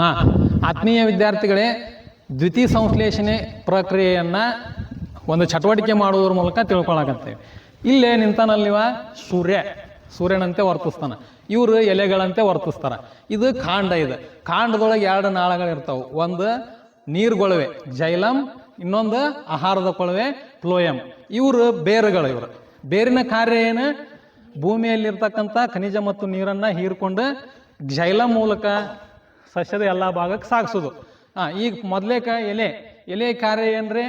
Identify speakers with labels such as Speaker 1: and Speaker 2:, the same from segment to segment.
Speaker 1: ಹಾಂ, ಆತ್ಮೀಯ ವಿದ್ಯಾರ್ಥಿಗಳೇ, ದ್ವಿತೀಯ ಸಂಶ್ಲೇಷಣೆ ಪ್ರಕ್ರಿಯೆಯನ್ನು ಒಂದು ಚಟುವಟಿಕೆ ಮಾಡುವುದರ ಮೂಲಕ ತಿಳ್ಕೊಳಕತ್ತೇವೆ. ಇಲ್ಲೇ ನಿಂತಾನಲ್ಲಿವ ಸೂರ್ಯ, ಸೂರ್ಯನಂತೆ ವರ್ತಿಸ್ತಾನ. ಇವರು ಎಲೆಗಳಂತೆ ವರ್ತಿಸ್ತಾರ. ಇದು ಕಾಂಡ ಇದು. ಕಾಂಡದೊಳಗೆ ಎರಡು ನಾಳಗಳು ಇರ್ತವೆ. ಒಂದು ನೀರ್ಗೊಳವೆ, ಜೈಲಂ, ಇನ್ನೊಂದು ಆಹಾರದ ಕೊಳವೆ, ಫ್ಲೋಯಂ. ಇವರು ಬೇರುಗಳು ಇವರು. ಬೇರಿನ ಕಾರ್ಯ ಏನು? ಭೂಮಿಯಲ್ಲಿರ್ತಕ್ಕಂಥ ಖನಿಜ ಮತ್ತು ನೀರನ್ನು ಹೀರ್ಕೊಂಡು ಜೈಲಂ ಮೂಲಕ ಸಸ್ಯದ ಎಲ್ಲ ಭಾಗಕ್ಕೆ ಸಾಗಿಸೋದು. ಹಾಂ, ಈಗ ಮೊದಲೇಕ ಎಲೆ ಎಲೆ ಕಾರ್ಯ ಏನ್ರಿ?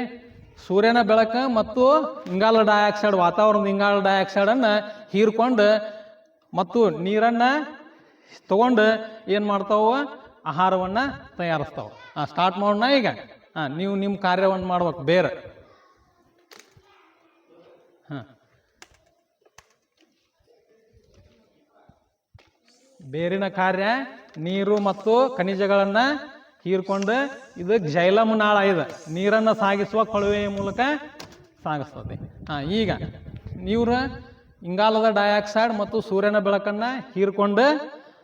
Speaker 1: ಸೂರ್ಯನ ಬೆಳಕ ಮತ್ತು ಇಂಗಾಲ ಡೈಆಕ್ಸೈಡ್ ವಾತಾವರಣದ ಇಂಗಾಲ ಡೈಆಕ್ಸೈಡನ್ನು ಹೀರ್ಕೊಂಡು ಮತ್ತು ನೀರನ್ನು ತಗೊಂಡು ಏನು ಮಾಡ್ತಾವ? ಆಹಾರವನ್ನು ತಯಾರಿಸ್ತಾವ. ಹಾಂ ಸ್ಟಾರ್ಟ್ ಮಾಡೋಣ ಈಗ. ಹಾಂ, ನೀವು ನಿಮ್ಮ ಕಾರ್ಯವನ್ನು ಮಾಡ್ಬೇಕು ಬೇರೆ. ಹಾಂ. ಬೇರಿನ ಕಾರ್ಯ ನೀರು ಮತ್ತು ಖನಿಜಗಳನ್ನು ಹೀರ್ಕೊಂಡು ಇದು ಜೈಲಮ್ ನಾಳ ಇದೆ. ನೀರನ್ನು ಸಾಗಿಸುವ ಕೊಳವೆಯ ಮೂಲಕ ಸಾಗಿಸ್ತದೆ. ಹಾಂ, ಈಗ ನೀರು, ಇಂಗಾಲದ ಡೈಆಕ್ಸೈಡ್ ಮತ್ತು ಸೂರ್ಯನ ಬೆಳಕನ್ನು ಹೀರ್ಕೊಂಡು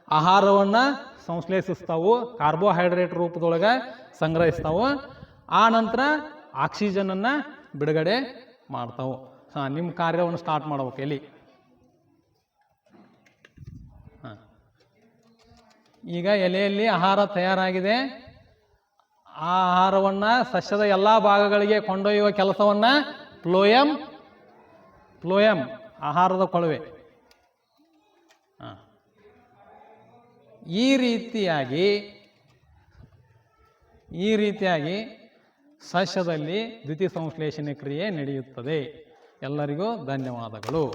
Speaker 1: ಆಹಾರವನ್ನು ಸಂಶ್ಲೇಷಿಸ್ತಾವು, ಕಾರ್ಬೋಹೈಡ್ರೇಟ್ ರೂಪದೊಳಗೆ ಸಂಗ್ರಹಿಸ್ತಾವು. ಆ ನಂತರ ಆಕ್ಸಿಜನನ್ನು ಬಿಡುಗಡೆ ಮಾಡ್ತಾವು. ಹಾಂ ನಿಮ್ಮ ಕಾರ್ಯವನ್ನು ಸ್ಟಾರ್ಟ್ ಮಾಡ್ಬೇಕು, ಎಲ್ಲಿ? ಹಾಂ. ಈಗ ಎಲೆಯಲ್ಲಿ ಆಹಾರ ತಯಾರಾಗಿದೆ. ಆ ಆಹಾರವನ್ನು ಸಸ್ಯದ ಎಲ್ಲ ಭಾಗಗಳಿಗೆ ಕೊಂಡೊಯ್ಯುವ ಕೆಲಸವನ್ನು ಪ್ಲೋಯಂ ಪ್ಲೋಯಂ ಆಹಾರದ ಕೊಳವೆ. ಈ ರೀತಿಯಾಗಿ ಈ ರೀತಿಯಾಗಿ ಸಸ್ಯದಲ್ಲಿ ದ್ವಿತೀಯ ಸಂಶ್ಲೇಷಣೆ ಕ್ರಿಯೆ ನಡೆಯುತ್ತದೆ. ಎಲ್ಲರಿಗೂ ಧನ್ಯವಾದಗಳು.